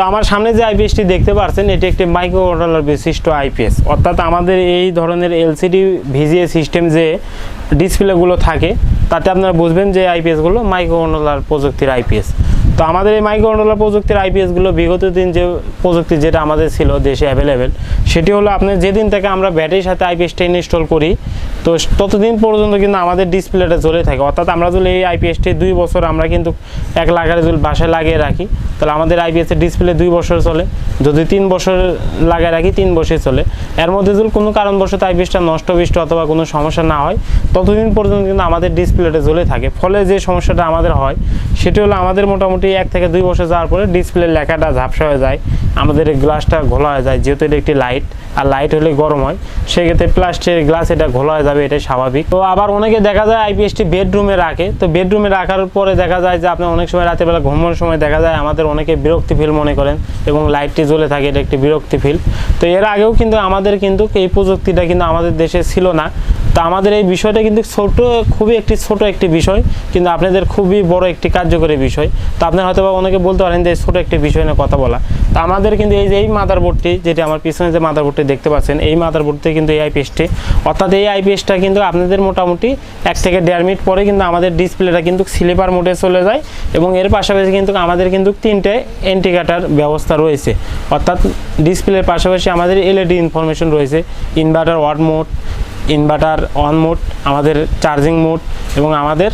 তো আমার সামনে যে আইপিএসটি দেখতে পাচ্ছেন এটি একটি মাইক্রো কন্ট্রোলার বিশিষ্ট আইপিএস। অর্থাৎ আমাদের এই ধরনের এলসিডি ভিজিএ সিস্টেম যে ডিসপ্লেগুলো থাকে, তাতে আপনারা বুঝবেন যে আইপিএসগুলো মাইক্রো কন্ট্রোলার প্রযুক্তির আইপিএস। তো আমাদের এই মাইক্রো কন্ট্রোলার প্রযুক্তির আইপিএসগুলো বিগত দিন যে প্রযুক্তি যেটা আমাদের ছিল দেশে অ্যাভেলেবেল সেটি হলো আপনার যেদিন থেকে আমরা ব্যাটারির সাথে আইপিএসটা ইনস্টল করি তো ততদিন পর্যন্ত কিন্তু আমাদের ডিসপ্লেটা জ্বলে থাকে। অর্থাৎ আমরা যদি এই আইপিএসটি দুই বছর আমরা কিন্তু এক লাগারে যদি বাসায় লাগিয়ে রাখি, তাহলে আমাদের আইপিএসের ডিসপ্লে দুই বছর চলে। যদি তিন বছর লাগায় রাখি, তিন বছর চলে। এর মধ্যে যদি কোনো কারণবশত আইপিএসটা নষ্ট, বিষ্ট অথবা কোনো সমস্যা না হয়, ততদিন পর্যন্ত কিন্তু আমাদের ডিসপ্লেটা জ্বলে থাকে। ফলে যে সমস্যাটা আমাদের হয়, সেটি হলো আমাদের মোটামুটি এক থেকে দুই বছর যাওয়ার পরে ডিসপ্লে লেখাটা ঝাপসা হয়ে যায়। আমাদের গ্লাসটা ঘোলা হয়ে যায়, যেহেতু এটা একটি লাইট আর লাইট হলে গরম হয়। সেক্ষেত্রে প্লাস্টিকের গ্লাস এটা ঘোলা হয়ে যাবে, এটাই স্বাভাবিক। তো আবার অনেকে দেখা যায় আইপিএসটি বেডরুমে রাখে। তো বেডরুমে রাখার পরে দেখা যায় যে আপনি অনেক সময় রাতের বেলা ঘুমানোর সময় দেখা যায় আমাদের অনেকে বিরক্তি ফিল মনে করেন এবং লাইটটি জ্বলে থাকে, এটা একটি বিরক্তি ফিল তো এর আগেও কিন্তু আমাদের কিন্তু এই প্রযুক্তিটা কিন্তু আমাদের দেশে ছিল না। তো আমাদের এই বিষয়টা কিন্তু ছোট, খুবই একটি ছোট একটি বিষয়, কিন্তু আপনাদের খুবই বড় একটি কার্যকরী বিষয়। তো আপনার হয়তো বা অনেকে বলতে পারেন যে ছোট একটি বিষয় নিয়ে কথা বলা। তো আমাদের কিন্তু এই যে, এই মাদারবোর্ডটি যেটি আমার পিছনে যে মাদারবোর্ডটি দেখতে পাচ্ছেন, এই মাদারবোর্ডটি কিন্তু এই আইপিএসটি অর্থাৎ এই আইপিএসটা কিন্তু আপনাদের মোটামুটি এক থেকে দেড় মিনিট পরে কিন্তু আমাদের ডিসপ্লেটা কিন্তু স্লিপার মোডে চলে যায় এবং এর পাশাপাশি কিন্তু আমাদের কিন্তু তিনটে এন্টিকাটার ব্যবস্থা রয়েছে। অর্থাৎ ডিসপ্লের পাশাপাশি আমাদের এলইডি ইনফরমেশন রয়েছে inverter watt mode inverter on mode আমাদের চার্জিং মোড এবং আমাদের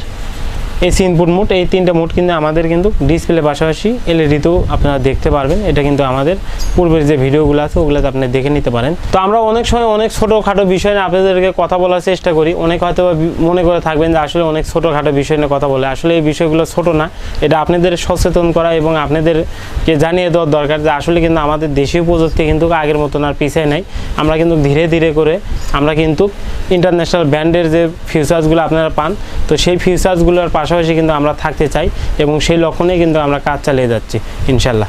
এসি ইনপুট মোড এই তিনটে মোড কিন্তু আমাদের কিন্তু ডিসপ্লে পাশাপাশি এলইডিতেও আপনারা দেখতে পারবেন। এটা কিন্তু আমাদের পূর্বের যে ভিডিওগুলো আছে ওগুলোতে আপনি দেখে নিতে পারেন। তো আমরা অনেক সময় অনেক ছোটোখাটো বিষয় নিয়ে আপনাদেরকে কথা বলার চেষ্টা করি। অনেক হয়তো মনে করে থাকবেন যে আসলে অনেক ছোটোখাটো বিষয় নিয়ে কথা বলে। আসলে এই বিষয়গুলো ছোট না। এটা আপনাদের সচেতন করা এবং আপনাদেরকে জানিয়ে দেওয়ার দরকার যে আসলে কিন্তু আমাদের দেশীয় প্রযুক্তি কিন্তু আগের মতন আর পিছিয়ে নাই। আমরা কিন্তু ধীরে ধীরে করে আমরা কিন্তু ইন্টারন্যাশনাল ব্র্যান্ডের যে ফিউচার্সগুলো আপনারা পান, তো সেই ফিউচার্সগুলোর পাশাপাশি কিন্তু আমরা থাকতে চাই এবং সেই লক্ষণে কিন্তু আমরা কাজ চালিয়ে যাচ্ছি, ইনশাল্লাহ।